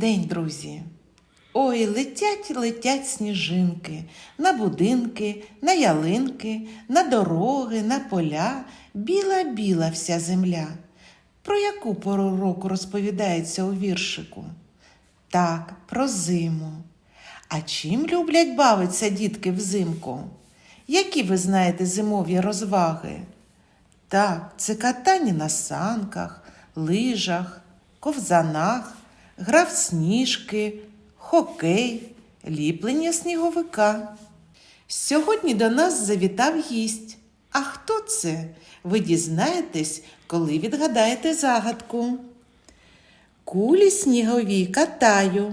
друзі. Ой, летять, летять сніжинки на будинки, на ялинки, на дороги, на поля, біла-біла вся земля. Про яку пору року розповідається у віршику? Так, про зиму. А чим люблять бавитися дітки взимку? Які ви знаєте зимові розваги? Так, це катання на санках, лижах, ковзанах, гра в сніжки, хокей, ліплення сніговика. Сьогодні до нас завітав гість. А хто це? Ви дізнаєтесь, коли відгадаєте загадку. Кулі снігові катаю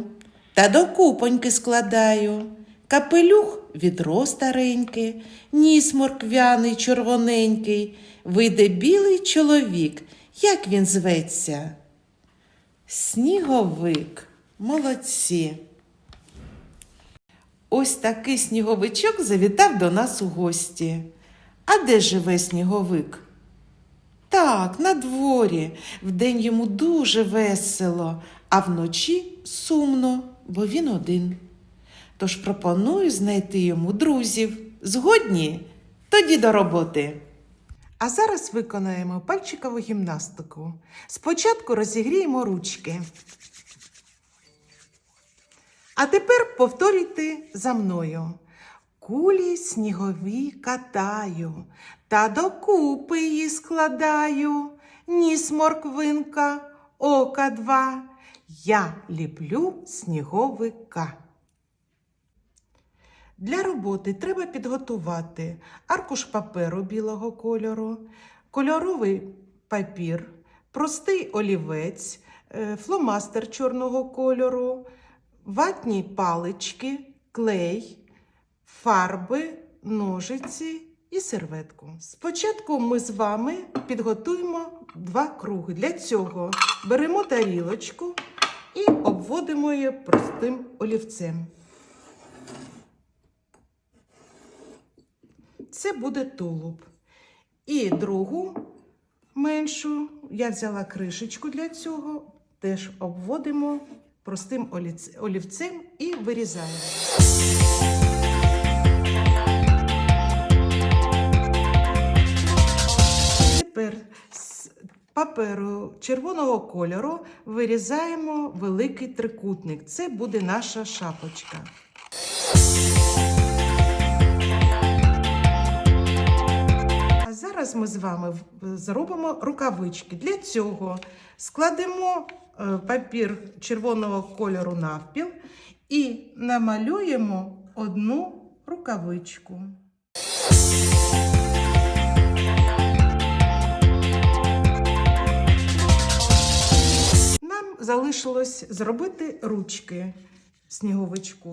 та до купоньки складаю. Капелюх відро стареньке, ніс морквяний червоненький, вийде білий чоловік. Як він зветься? Сніговик. Молодці. Ось такий сніговичок завітав до нас у гості. А де живе сніговик? Так, на дворі. Вдень йому дуже весело, а вночі сумно, бо він один. Тож пропоную знайти йому друзів. Згодні? Тоді до роботи. А зараз виконаємо пальчикову гімнастику. Спочатку розігріємо ручки. А тепер повторюйте за мною. Кулі снігові катаю, та докупи її складаю. Ніс морквинка, ока два. Я ліплю сніговика. Для роботи треба підготувати аркуш паперу білого кольору, кольоровий папір, простий олівець, е, фломастер чорного кольору, ватні палички, клей, фарби, ножиці і серветку. Спочатку ми з вами підготуємо два круги. Для цього беремо тарілочку і обводимо її простим олівцем. Це буде тулуб. І другу меншу я взяла кришечку для цього, теж обводимо простим олівцем і вирізаємо. Тепер з паперу червоного кольору вирізаємо великий трикутник. Це буде наша шапочка. Зараз ми з вами зробимо рукавички. Для цього складемо е, папір червоного кольору навпіл і намалюємо одну рукавичку. Нам залишилось зробити ручки сніговичку.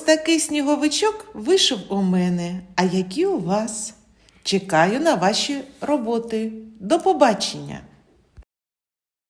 Такий сніговичок вийшов у мене. А які у вас? Чекаю на ваші роботи. До побачення!